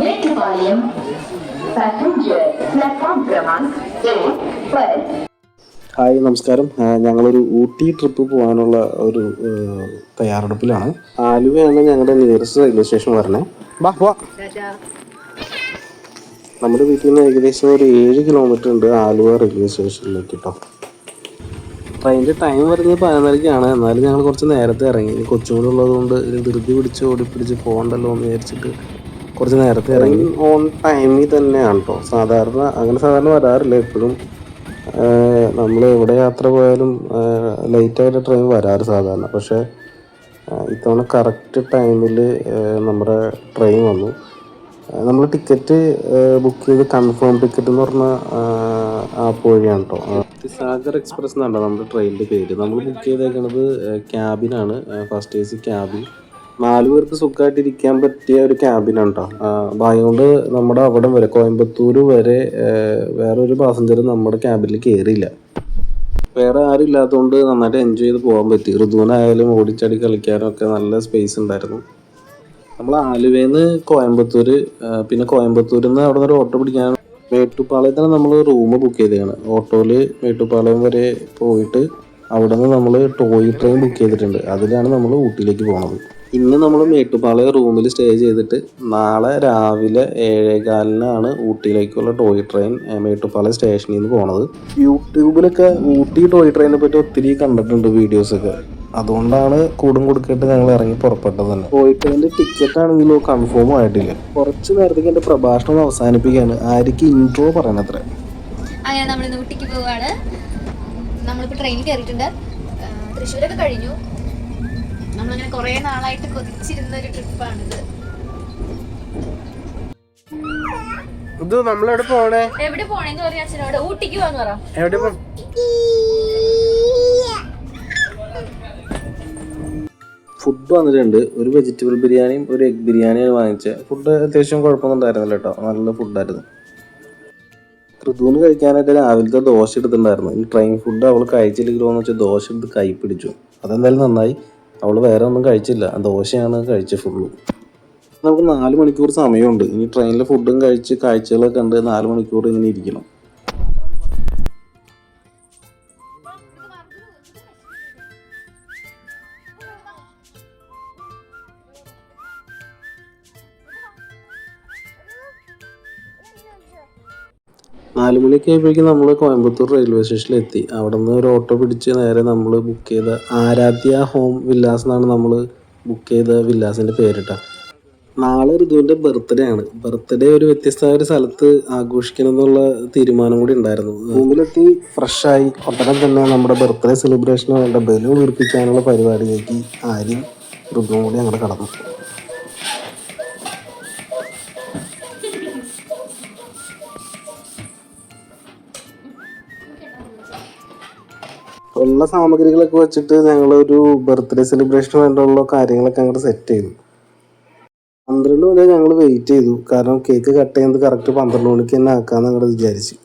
मेट्रोपॉलियम passenger platform क्रमांक एक पर ഹായ് നമസ്കാരം ആ, ഞങ്ങളൊരു ഊട്ടി ട്രിപ്പ് പോകാനുള്ള ഒരു ആ, തയ്യാറെടുപ്പിലാണ് ആലുവയാണ് ഞങ്ങളുടെ നിയറസ്റ്റ് റെയിൽവേ സ്റ്റേഷൻ വരണേ ബാ വാ നമ്മുടെ വീട്ടിൽ നിന്ന് ഏകദേശം ഒരു ഏഴ് കിലോമീറ്റർ ഉണ്ട് ആലുവ റെയിൽവേ സ്റ്റേഷനിലേക്ക് കേട്ടോ ട്രെയിനിന്റെ ടൈം വരുന്നത് പതിനൊന്നരയ്ക്കാണ് എന്നാലും ഞങ്ങൾ കുറച്ച് നേരത്തെ ഇറങ്ങി. ഇനി കൊച്ചുകൂടെ ഉള്ളതുകൊണ്ട് ഇനി ധൃതി പിടിച്ച് ഓടി പിടിച്ച് പോകണ്ടല്ലോ എന്ന് വിചാരിച്ചിട്ട് കുറച്ച് നേരത്തെ ഇറങ്ങി. ഓൺ ടൈമിൽ തന്നെയാണ് കേട്ടോ സാധാരണ അങ്ങനെ സാധാരണ വരാറില്ല എപ്പോഴും. നമ്മൾ എവിടെ യാത്ര പോയാലും ലേറ്റായിട്ട് ട്രെയിൻ വരാറ് സാധാരണ. പക്ഷേ ഇത്തവണ കറക്റ്റ് ടൈമിൽ നമ്മുടെ ട്രെയിൻ വന്നു. നമ്മൾ ടിക്കറ്റ് ബുക്ക് ചെയ്ത് കൺഫേം ടിക്കറ്റ് എന്ന് പറഞ്ഞ ആപ്പ് വഴിയാണ് കേട്ടോ സാഗർ എക്സ്പ്രസ് എന്നാണ് നമ്മുടെ ട്രെയിനിന്റെ പേര്. നമ്മൾ ബുക്ക് ചെയ്തേക്കുന്നത് ക്യാബിനാണ് ഫസ്റ്റ് എ സി ക്യാബിൻ നാല് പേർക്ക് സുഖമായിട്ട് ഇരിക്കാൻ പറ്റിയ ഒരു ക്യാബിനാണ് കേട്ടോ അതുകൊണ്ട് നമ്മുടെ അവിടെ വരെ കോയമ്പത്തൂർ വരെ വേറെ വേറൊരു പാസഞ്ചർ നമ്മുടെ ക്യാബിൽ കയറിയില്ല വേറെ ആരും ഇല്ലാത്തതുകൊണ്ട് നന്നായിട്ട് എൻജോയ് ചെയ്ത് പോകാൻ പറ്റി. ഋതുവിനായാലും ഓടിച്ചാടി കളിക്കാനും ഒക്കെ നല്ല സ്പേസ് ഉണ്ടായിരുന്നു. നമ്മൾ ആലുവയിൽ കോയമ്പത്തൂർ പിന്നെ കോയമ്പത്തൂരിൽ നിന്ന് അവിടെ നിന്ന് ഒരു ഓട്ടോ പിടിക്കാൻ മേട്ടുപ്പാളയത്താണ് നമ്മൾ റൂം ബുക്ക് ചെയ്തതാണ്. ഓട്ടോയിൽ മേട്ടുപ്പാളയം വരെ പോയിട്ട് അവിടെ നിന്ന് നമ്മൾ ടോയ് ട്രെയിൻ ബുക്ക് ചെയ്തിട്ടുണ്ട്. അതിലാണ് നമ്മൾ ഊട്ടിയിലേക്ക് പോകുന്നത് ഇന്ന് നമ്മൾ മേട്ടുപ്പാളയം റൂമിൽ സ്റ്റേ ചെയ്തിട്ട് നാളെ രാവിലെ ഏഴേകാലിനാണ് ഊട്ടിയിലേക്കുള്ള ടോയ് ട്രെയിൻ മേട്ടുപ്പാളയം സ്റ്റേഷനിൽ നിന്ന് പോണത്. യൂട്യൂബിലൊക്കെ ഊട്ടി ടോയ് ട്രെയിനെ പറ്റി ഒത്തിരി കണ്ടിട്ടുണ്ട് വീഡിയോസൊക്കെ അതുകൊണ്ടാണ് കൂടും കൊടുക്കിട്ട് ഞങ്ങൾ ഇറങ്ങി പുറപ്പെട്ടത് തന്നെ. പോയിട്ട് ടിക്കറ്റ് ആണെങ്കിലോ കൺഫേം ആയിട്ടില്ല? കുറച്ച് നേരത്തേക്ക് എന്റെ പ്രഭാഷണം അവസാനിപ്പിക്കാണ്. ആർക്ക് ഇൻട്രോ പറയണത്രേ. അങ്ങനെ നമ്മൾ ഇന്ന് ഊട്ടിക്ക് പോവാണ്. നമ്മളിപ്പോൾ ട്രെയിൻ കയറിയിട്ടുണ്ട്. ആ, തൃശ്ശൂരൊക്കെ കഴിഞ്ഞു. നമ്മളങ്ങനെ കുറേ നാളായിട്ട് കൊതിച്ചിരുന്ന ഒരു ട്രിപ്പാണിത് ഇത് നമ്മളെവിടെ പോണേ? എവിടെ പോണേന്ന് പറയാ അച്ഛനോട്. ഊട്ടിക്ക് പോവാന്ന് പറ. എവിടെ ഫുഡ് വന്നിട്ടുണ്ട്. ഒരു വെജിറ്റബിൾ ബിരിയാണിയും ഒരു എഗ് ബിരിയാണിയും വാങ്ങിച്ച. ഫുഡ് അത്യാവശ്യം കുഴപ്പമൊന്നും ഉണ്ടായിരുന്നില്ല കേട്ടോ. നല്ല ഫുഡായിരുന്നു ഋതുവിന് കഴിക്കാനായിട്ട് രാവിലത്തെ ദോശ എടുത്തിട്ടുണ്ടായിരുന്നു. ഈ ട്രെയിൻ ഫുഡ് അവൾ കഴിച്ചില്ലെങ്കിലോ എന്ന് വെച്ചാൽ ദോശ എടുത്ത് കൈ പിടിച്ചു. അതെന്തായാലും നന്നായി. അവൾ വേറെ ഒന്നും കഴിച്ചില്ല. ദോശയാണ് കഴിച്ച ഫുള്ളു നമുക്ക് നാല് മണിക്കൂർ സമയമുണ്ട്. ഇനി ട്രെയിനിലെ ഫുഡും കഴിച്ച് കാഴ്ചകളൊക്കെ ഉണ്ട് നാല് മണിക്കൂർ ഇങ്ങനെ ഇരിക്കണം. നാല് മണിയൊക്കെ ആയപ്പോഴേക്കും നമ്മൾ കോയമ്പത്തൂർ റെയിൽവേ സ്റ്റേഷനിൽ എത്തി. അവിടെ നിന്ന് ഒരു ഓട്ടോ പിടിച്ച് നേരെ നമ്മൾ ബുക്ക് ചെയ്ത ആരാധ്യ ഹോം വില്ലാസ് എന്നാണ് നമ്മൾ ബുക്ക് ചെയ്ത വില്ലാസിന്റെ പേരിട്ട. നാളെ ഋതുവിന്റെ ബർത്ത്ഡേ ആണ്. ബർത്ത്ഡേ ഒരു വ്യത്യസ്തമായ ഒരു സ്ഥലത്ത് ആഘോഷിക്കണം എന്നുള്ള തീരുമാനം കൂടി ഉണ്ടായിരുന്നു. റൂമിലെത്തി ഫ്രഷായി ഉടനെ തന്നെ നമ്മുടെ ബർത്ത്ഡേ സെലിബ്രേഷന് വേണ്ട ബലൂൺ വീർപ്പിക്കാനുള്ള പരിപാടിയിലേക്ക് ആര്യം ഋതുവും കൂടി ഞങ്ങൾ കടന്നു. ഉള്ള സാമഗ്രികളൊക്കെ വെച്ചിട്ട് ഞങ്ങളൊരു ബർത്ത്ഡേ സെലിബ്രേഷന് വേണ്ടിയുള്ള കാര്യങ്ങളൊക്കെ അങ്ങോട്ട് സെറ്റ് ചെയ്തു. പന്ത്രണ്ട് മണി ഞങ്ങൾ വെയിറ്റ് ചെയ്തു. കാരണം കേക്ക് കട്ട് ചെയ്യുന്നത് കറക്റ്റ് പന്ത്രണ്ട് മണിക്ക് തന്നെ ആക്കാമെന്ന് ഞങ്ങൾ വിചാരിച്ചു.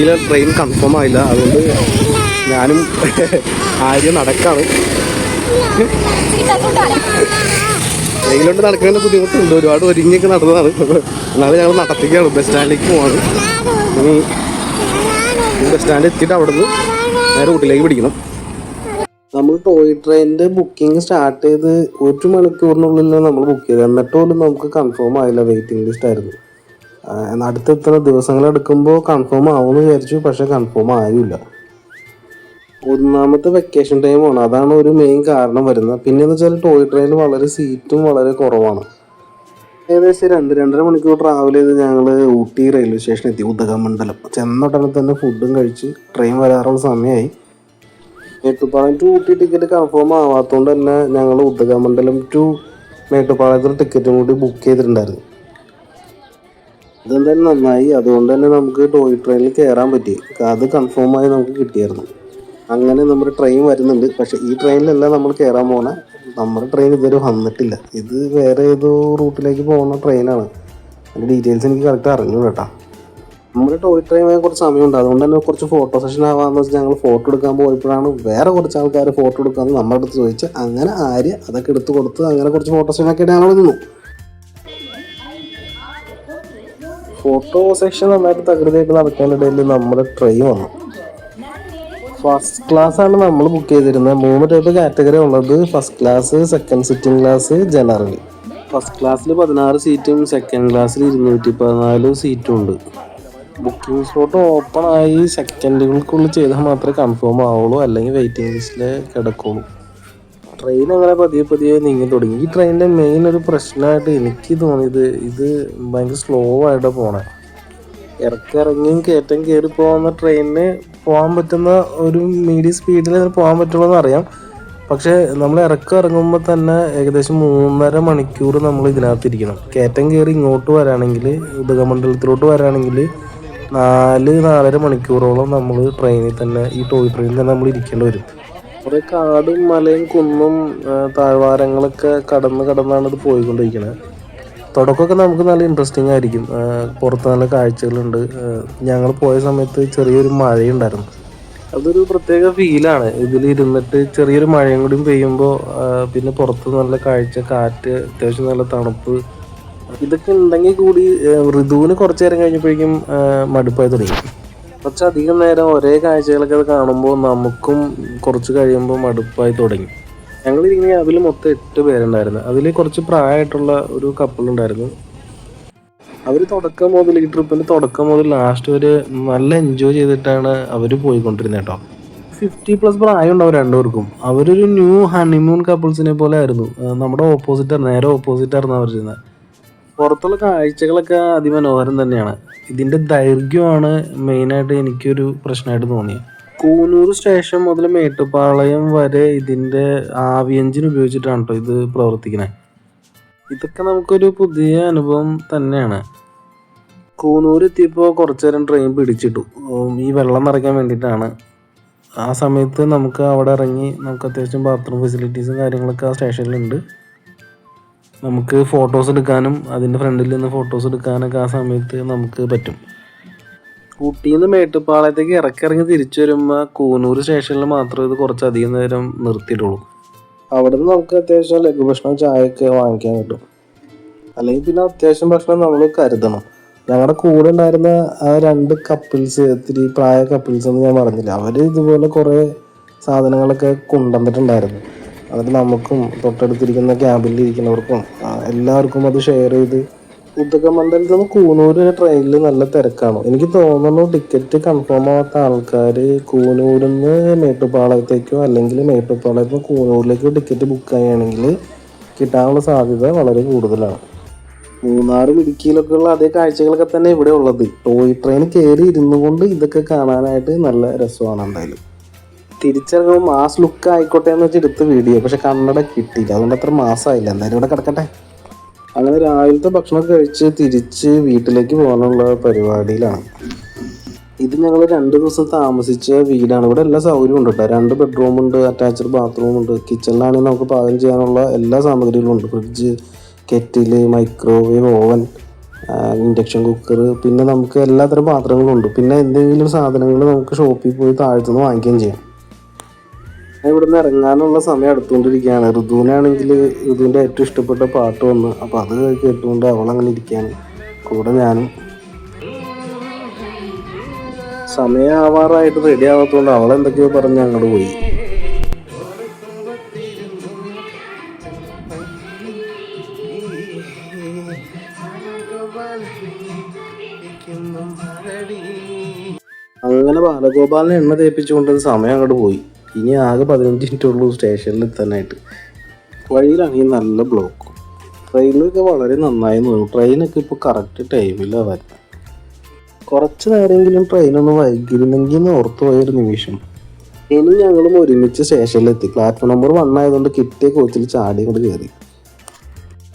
ഊട്ടിയിലെ ട്രെയിൻ കൺഫേം ആയില്ല. അതുകൊണ്ട് ഞാനും ആര്യം നടക്കാണ് ട്രെയിനിലോട്ട് നടക്കുന്നതിന് ബുദ്ധിമുട്ടുണ്ട്. ഒരുപാട് ഒരുങ്ങിയൊക്കെ നടന്നതാണ്. എന്നാലും ഞങ്ങൾ നടത്തിക്കുകയാണ് ബസ് സ്റ്റാൻഡിലേക്ക് പോവാണ്. ഇനി ബസ് സ്റ്റാൻഡിൽ എത്തിയിട്ട് അവിടെ നിന്ന് നേരെ ഊട്ടിയിലേക്ക് പിടിക്കണം. നമ്മൾ ടോയ് ട്രെയിനിന്റെ ബുക്കിംഗ് സ്റ്റാർട്ട് ചെയ്ത് ഒരു മണിക്കൂറിനുള്ളിൽ നമ്മൾ ബുക്ക് ചെയ്തത് എന്നിട്ട് പോലും നമുക്ക് കൺഫേം ആയില്ല വെയിറ്റിംഗ് ലിസ്റ്റ് ആയിരുന്നു. അടുത്തെത്തുന്ന ദിവസങ്ങൾ എടുക്കുമ്പോൾ കൺഫേം ആവുമെന്ന് വിചാരിച്ചു പക്ഷേ കൺഫേം ആയില്ല. ഒന്നാമത്തെ വെക്കേഷൻ ടൈമാണ് അതാണ് ഒരു മെയിൻ കാരണം വരുന്നത്. പിന്നെന്ന് വെച്ചാൽ ടോയ് ട്രെയിനിൽ വളരെ സീറ്റും വളരെ കുറവാണ്. ഏകദേശം രണ്ട് രണ്ടര മണിക്കൂർ ട്രാവൽ ചെയ്ത് ഞങ്ങൾ ഊട്ടി റെയിൽവേ സ്റ്റേഷൻ എത്തി ഉദകമണ്ഡലം. ചെന്നുടനെ തന്നെ ഫുഡും കഴിച്ച് ട്രെയിൻ വരാറുള്ള സമയമായി Mettupalayam to Ooty ticket confirm ആവാത്തതുകൊണ്ട് തന്നെ ഞങ്ങൾ ഉദകമണ്ഡലം ടു മേട്ടുപ്പാളയത്തിൽ ടിക്കറ്റും കൂടി ബുക്ക് ചെയ്തിട്ടുണ്ടായിരുന്നു. ഇതെന്തായാലും നന്നായി. അതുകൊണ്ട് തന്നെ നമുക്ക് ടോയ് ട്രെയിനിൽ കയറാൻ പറ്റി. അത് കൺഫേം ആയി നമുക്ക് കിട്ടിയായിരുന്നു. അങ്ങനെ നമ്മുടെ ട്രെയിൻ വരുന്നുണ്ട്. പക്ഷെ ഈ ട്രെയിനിലല്ല നമ്മൾ കയറാൻ പോണ. നമ്മുടെ ട്രെയിൻ ഇതുവരെ വന്നിട്ടില്ല. ഇത് വേറെ ഏതോ റൂട്ടിലേക്ക് പോകുന്ന ട്രെയിനാണ് അതിന്റെ ഡീറ്റെയിൽസ് എനിക്ക് കറക്റ്റ് അറിഞ്ഞു കേട്ടോ. നമ്മുടെ ടോയ് ട്രെയിൻ വരാൻ കുറച്ച് സമയമുണ്ട്. അതുകൊണ്ട് തന്നെ കുറച്ച് ഫോട്ടോ സെഷൻ ആവാന്ന് വെച്ചാൽ ഞങ്ങൾ ഫോട്ടോ എടുക്കാൻ പോയപ്പോഴാണ് വേറെ കുറച്ച് ആൾക്കാർ ഫോട്ടോ എടുക്കാമെന്ന് നമ്മുടെ അടുത്ത് ചോദിച്ച് അങ്ങനെ ആര് അതൊക്കെ എടുത്ത് കൊടുത്ത് അങ്ങനെ കുറച്ച് ഫോട്ടോ സെഷനൊക്കെ ഞങ്ങൾ നിന്നു. ഫോട്ടോ സെക്ഷൻ നന്നായിട്ട് തകൃതിയായിട്ട് നടക്കാനിടയിൽ നമ്മുടെ ട്രെയിൻ വന്നു. ഫസ്റ്റ് ക്ലാസ് ആണ് നമ്മൾ ബുക്ക് ചെയ്തിരുന്നത്. മൂന്ന് ടൈപ്പ് കാറ്റഗറി ഉള്ളത്. First class second sitting class general first ക്ലാസ്സിൽ പതിനാറ് സീറ്റും സെക്കൻഡ് ക്ലാസ്സിൽ ഇരുന്നൂറ്റി പതിനാല് സീറ്റും ഉണ്ട്. ബുക്കിംഗ് സ്ലോട്ട് ഓപ്പൺ ആയി സെക്കൻഡുകൾക്കുള്ളിൽ ചെയ്താൽ മാത്രമേ കൺഫേം ആവുള്ളൂ. അല്ലെങ്കിൽ വെയിറ്റിംഗ് ലിസ്റ്റിൽ കിടക്കുള്ളൂ. ട്രെയിൻ അങ്ങനെ പതിയെ പതിയെ നീങ്ങി തുടങ്ങി. ഈ ട്രെയിനിന്റെ മെയിൻ ഒരു പ്രശ്നമായിട്ട് എനിക്ക് തോന്നിയത് ഇത് ഭയങ്കര സ്ലോ ആയിട്ട് പോണേ. ഇറക്കിറങ്ങിയും കയറ്റം കയറി പോകുന്ന ട്രെയിനിന് പോകാൻ പറ്റുന്ന ഒരു മീഡിയം സ്പീഡിൽ പോകാൻ പറ്റുള്ളൂ എന്നറിയാം പക്ഷേ നമ്മൾ ഇറക്കം ഇറങ്ങുമ്പോൾ തന്നെ ഏകദേശം മൂന്നര മണിക്കൂർ നമ്മൾ ഇതിനകത്തിരിക്കണം. കയറ്റം കയറി ഇങ്ങോട്ട് വരാണെങ്കിൽ ഉദകമണ്ഡലത്തിലോട്ട് വരാണെങ്കിൽ നാല് നാലര മണിക്കൂറോളം നമ്മൾ ട്രെയിനിൽ തന്നെ ഈ ടോയ് ട്രെയിനിൽ തന്നെ നമ്മൾ ഇരിക്കേണ്ടി വരും. കുറേ കാടും മലയും കുന്നും താഴ്വാരങ്ങളൊക്കെ കടന്ന് കടന്നാണ് ഇത് പോയിക്കൊണ്ടിരിക്കുന്നത് തുടക്കമൊക്കെ നമുക്ക് നല്ല ഇൻട്രസ്റ്റിംഗ് ആയിരിക്കും. പുറത്ത് നല്ല കാഴ്ചകളുണ്ട്. ഞങ്ങൾ പോയ സമയത്ത് ചെറിയൊരു മഴയുണ്ടായിരുന്നു. അതൊരു പ്രത്യേക ഫീലാണ് ഇതിൽ ഇരുന്നിട്ട് ചെറിയൊരു മഴയും കൂടി പെയ്യുമ്പോൾ പിന്നെ പുറത്ത് നല്ല കാഴ്ച കാറ്റ് അത്യാവശ്യം നല്ല തണുപ്പ്. ഇതൊക്കെ ഉണ്ടെങ്കിൽ കൂടി ഋതുവിന് കുറച്ച് നേരം കഴിഞ്ഞപ്പോഴേക്കും മടുപ്പായി തുടങ്ങി. കുറച്ചധികം നേരം ഒരേ കാഴ്ചകളൊക്കെ കാണുമ്പോൾ നമുക്കും കുറച്ച് കഴിയുമ്പോൾ മടുപ്പായി തുടങ്ങി. ഞങ്ങൾ ഇങ്ങനെ അതിൽ മൊത്തം എട്ട് പേരുണ്ടായിരുന്നു. അതിൽ കുറച്ച് പ്രായമായിട്ടുള്ള ഒരു കപ്പിൾ ഉണ്ടായിരുന്നു. അവർ തുടക്കം മുതൽ ഈ ട്രിപ്പിന്റെ തുടക്കം മുതൽ ലാസ്റ്റ് വരെ നല്ല എൻജോയ് ചെയ്തിട്ടാണ് അവർ പോയിക്കൊണ്ടിരുന്നത് കേട്ടോ. ഫിഫ്റ്റി പ്ലസ് പ്രായം ഉണ്ടാവും രണ്ടുപേർക്കും. അവരൊരു ന്യൂ ഹണിമൂൺ കപ്പിൾസിനെ പോലെ ആയിരുന്നു. നമ്മുടെ ഓപ്പോസിറ്റ് നേരെ ഓപ്പോസിറ്റ് ആയിരുന്നു അവർ ചെയ്യുന്നത്. പുറത്തുള്ള കാഴ്ചകളൊക്കെ അതിമനോഹരം തന്നെയാണ്. ഇതിന്റെ ദൈർഘ്യമാണ് മെയിനായിട്ട് എനിക്കൊരു പ്രശ്നമായിട്ട് തോന്നിയത്. കൂനൂർ സ്റ്റേഷൻ മുതൽ മേട്ടുപാളയം വരെ ഇതിന്റെ ആവി എഞ്ചിൻ ഉപയോഗിച്ചിട്ടാണ് കേട്ടോ ഇത് പ്രവർത്തിക്കുന്നത് ഇതൊക്കെ നമുക്കൊരു പുതിയ അനുഭവം തന്നെയാണ്. കൂനൂർ എത്തിയപ്പോൾ കുറച്ചു നേരം ട്രെയിൻ പിടിച്ചിട്ടു. ഈ വെള്ളം നിറയ്ക്കാൻ വേണ്ടിയിട്ടാണ്. ആ സമയത്ത് നമുക്ക് അവിടെ ഇറങ്ങി നമുക്ക് അത്യാവശ്യം ബാത്റൂം ഫെസിലിറ്റീസും കാര്യങ്ങളൊക്കെ ആ സ്റ്റേഷനിലുണ്ട്. നമുക്ക് ഫോട്ടോസ് എടുക്കാനും അതിന്റെ ഫ്രണ്ടിൽ നിന്ന് ഫോട്ടോസ് എടുക്കാനൊക്കെ ആ സമയത്ത് നമുക്ക് പറ്റും. ഊട്ടിയിൽ നിന്ന് മേട്ടുപ്പാളയത്തേക്ക് ഇറക്കിറങ്ങി തിരിച്ചു വരുമ്പോൾ കൂനൂർ സ്റ്റേഷനിൽ മാത്രമേ ഇത് കുറച്ചധികം നേരം നിർത്തിയിട്ടുള്ളൂ. അവിടെ നിന്ന് നമുക്ക് അത്യാവശ്യം ലഘുഭക്ഷണം ചായയൊക്കെ വാങ്ങിക്കാൻ കിട്ടും. അല്ലെങ്കിൽ പിന്നെ അത്യാവശ്യം ഭക്ഷണം നമ്മൾ കരുതണം. ഞങ്ങളുടെ കൂടെ ഉണ്ടായിരുന്ന ആ രണ്ട് കപ്പിൾസ് ഇത്തിരി പ്രായ കപ്പിൾസ് എന്ന് ഞാൻ പറഞ്ഞില്ല അവർ ഇതുപോലെ കുറേ സാധനങ്ങളൊക്കെ കൊണ്ടുവന്നിട്ടുണ്ടായിരുന്നു. അതിൽ നമുക്കും തൊട്ടടുത്തിരിക്കുന്ന ക്യാമ്പിൽ ഇരിക്കുന്നവർക്കും എല്ലാവർക്കും അത് ഷെയർ ചെയ്ത്. ഉദകമണ്ഡലത്തിൽ നിന്ന് കൂനൂര് ട്രെയിനിൽ നല്ല തിരക്കാണ്. എനിക്ക് തോന്നുന്നു ടിക്കറ്റ് കൺഫേം ആവാത്ത ആൾക്കാർ കൂനൂരിൽ നിന്ന് മേട്ടുപ്പാളയത്തേക്കോ അല്ലെങ്കിൽ മേട്ടുപ്പാളയത്ത് നിന്ന് കൂനൂരിലേക്കോ ടിക്കറ്റ് ബുക്ക് ചെയ്യുകയാണെങ്കിൽ കിട്ടാനുള്ള സാധ്യത വളരെ കൂടുതലാണ്. മൂന്നാറും ഇടുക്കിയിലൊക്കെ ഉള്ള അതേ കാഴ്ചകളൊക്കെ തന്നെ ഇവിടെ ഉള്ളത്. ടോയ് ട്രെയിൻ കയറി ഇരുന്നു കൊണ്ട് ഇതൊക്കെ കാണാനായിട്ട് നല്ല രസമാണ് എന്തായാലും. തിരിച്ചിറങ്ങുമ്പോൾ മാസ് ലുക്ക് ആയിക്കോട്ടെ എന്ന് വെച്ച് എടുത്ത് വീഡിയോ പക്ഷെ കണ്ണട കിട്ടിയില്ല. അതുകൊണ്ട് അത്ര മാസമായില്ല എന്തായാലും ഇവിടെ കിടക്കട്ടെ. അങ്ങനെ രാവിലത്തെ ഭക്ഷണം കഴിച്ച് തിരിച്ച് വീട്ടിലേക്ക് പോകാനുള്ള പരിപാടിയിലാണ്. ഇത് ഞങ്ങൾ രണ്ട് ദിവസം താമസിച്ച വീടാണ്. ഇവിടെ എല്ലാ സൗകര്യവും ഉണ്ട് കേട്ടോ. രണ്ട് ബെഡ്റൂം ഉണ്ട് അറ്റാച്ച്ഡ് ബാത്റൂം ഉണ്ട്. കിച്ചണിലാണെങ്കിൽ നമുക്ക് പാകം ചെയ്യാനുള്ള എല്ലാ സാമഗ്രികളും ഉണ്ട്. Fridge kettle microwave oven induction cooker പിന്നെ നമുക്ക് എല്ലാത്തരം പാത്രങ്ങളും ഉണ്ട്. പിന്നെ എന്തെങ്കിലും സാധനങ്ങൾ നമുക്ക് ഷോപ്പിൽ പോയി താഴ്ത്തുനിന്ന് വാങ്ങിക്കുകയും ചെയ്യാം. ഇവിടുന്ന് ഇറങ്ങാനുള്ള സമയം അടുത്തുകൊണ്ടിരിക്കുകയാണ് ഋതുവിനാണെങ്കിൽ ഋതുവിന്റെ ഏറ്റവും ഇഷ്ടപ്പെട്ട പാട്ട് വന്ന് അപ്പോൾ അത് കേട്ടുകൊണ്ട് അവളങ്ങനെ ഇരിക്കുകയാണ്. കൂടെ ഞാനും. സമയം ആവാറായിട്ട് റെഡി ആവാത്തതുകൊണ്ട് അവൾ എന്തൊക്കെയോ പറഞ്ഞ് അങ്ങോട്ട് പോയി. അങ്ങനെ ബാലഗോപാലിനെ എണ്ണ തേപ്പിച്ചുകൊണ്ട് സമയം അങ്ങോട്ട് പോയി. ഇനി ആകെ പതിനഞ്ച് മിനിറ്റ് ഉള്ളൂ സ്റ്റേഷനിൽ എത്താനായിട്ട്. വഴിയിലാണെങ്കിൽ നല്ല ബ്ലോക്ക് ട്രെയിനിലൊക്കെ വളരെ നന്നായി തോന്നും ട്രെയിനൊക്കെ ഇപ്പോൾ കറക്റ്റ് ടൈമിലാണ് വരുന്നത് കുറച്ച് നേരമെങ്കിലും ട്രെയിനൊന്ന് വൈകിരുന്നെങ്കിൽ എന്ന് ഓർത്തു പോയൊരു നിമിഷം. ഇനി ഞങ്ങളും ഒരുമിച്ച് സ്റ്റേഷനിലെത്തി പ്ലാറ്റ്ഫോം നമ്പർ വൺ ആയതുകൊണ്ട് കിട്ടിയ കോച്ചിൽ ചാടി കൊണ്ട് കയറി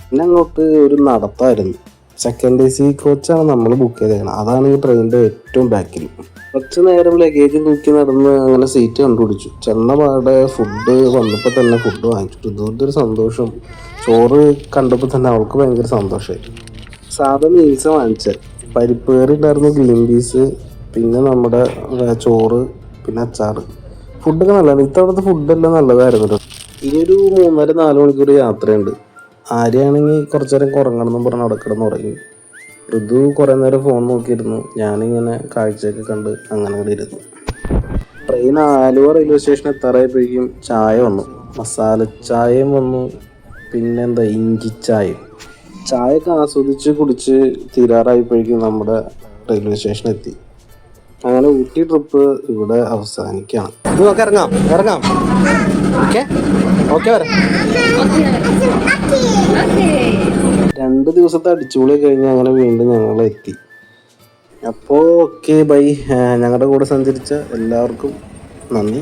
പിന്നെ അങ്ങോട്ട് ഒരു നടത്തായിരുന്നു. സെക്കൻഡ് എ സി കോച്ചാണ് നമ്മൾ ബുക്ക് ചെയ്തേക്കണം. അതാണ് ഈ ട്രെയിനിന്റെ ഏറ്റവും ബാക്കിൽ കുറച്ച് നേരം ലഗേജ് തൂക്കി നടന്ന് അങ്ങനെ സീറ്റ് കണ്ടുപിടിച്ചു. ചെന്ന പാടെ ഫുഡ് വന്നപ്പോൾ തന്നെ ഫുഡ് വാങ്ങിച്ചു ഇതുകൊണ്ടൊരു സന്തോഷം. ചോറ് കണ്ടപ്പോൾ തന്നെ അവൾക്ക് ഭയങ്കര സന്തോഷമായി സാധാ മീൽസ് വാങ്ങിച്ചത് പരിപ്പ് കറി ഉണ്ടായിരുന്നു ഗ്രീൻ പീസ് പിന്നെ നമ്മുടെ ചോറ് പിന്നെ അച്ചാർ ഫുഡൊക്കെ നല്ലതാണ്. ഇത്തവണത്തെ ഫുഡെല്ലാം നല്ലതായിരുന്നു ഇനി ഇനിയൊരു മൂന്നര നാല് മണിക്കൂർ യാത്രയുണ്ട്. ആരെയാണെങ്കിൽ കുറച്ചു നേരം എന്ന് പറഞ്ഞ് അവിടെ കിടന്ന് ഉറങ്ങി ഋതു കുറേ നേരം ഫോൺ നോക്കിയിരുന്നു. ഞാനിങ്ങനെ കാഴ്ചയൊക്കെ കണ്ട് അങ്ങനെ കൂടി ഇരുന്നു. ട്രെയിൻ ആലുവ റെയിൽവേ സ്റ്റേഷൻ എത്താറായപ്പോഴേക്കും ചായ വന്നു. മസാല ചായയും വന്നു. പിന്നെന്താ ഇഞ്ചി ചായയും. ചായയൊക്കെ ആസ്വദിച്ച് കുടിച്ച് തീരാറായപ്പോഴേക്കും നമ്മുടെ റെയിൽവേ സ്റ്റേഷൻ എത്തി. അങ്ങനെ ഊട്ടി ട്രിപ്പ് ഇവിടെ അവസാനിക്കുകയാണ് ഇത് നമുക്ക് ഇറങ്ങാം ഇറങ്ങാം. ഓക്കെ ഓക്കെ വരാം. രണ്ട് ദിവസത്തെ അടിച്ചുപൊളി കഴിഞ്ഞ് അങ്ങനെ വീണ്ടും ഞങ്ങൾ എത്തി. അപ്പോൾ ഓക്കെ ബൈ ഞങ്ങളുടെ കൂടെ സഞ്ചരിച്ച എല്ലാവർക്കും നന്ദി.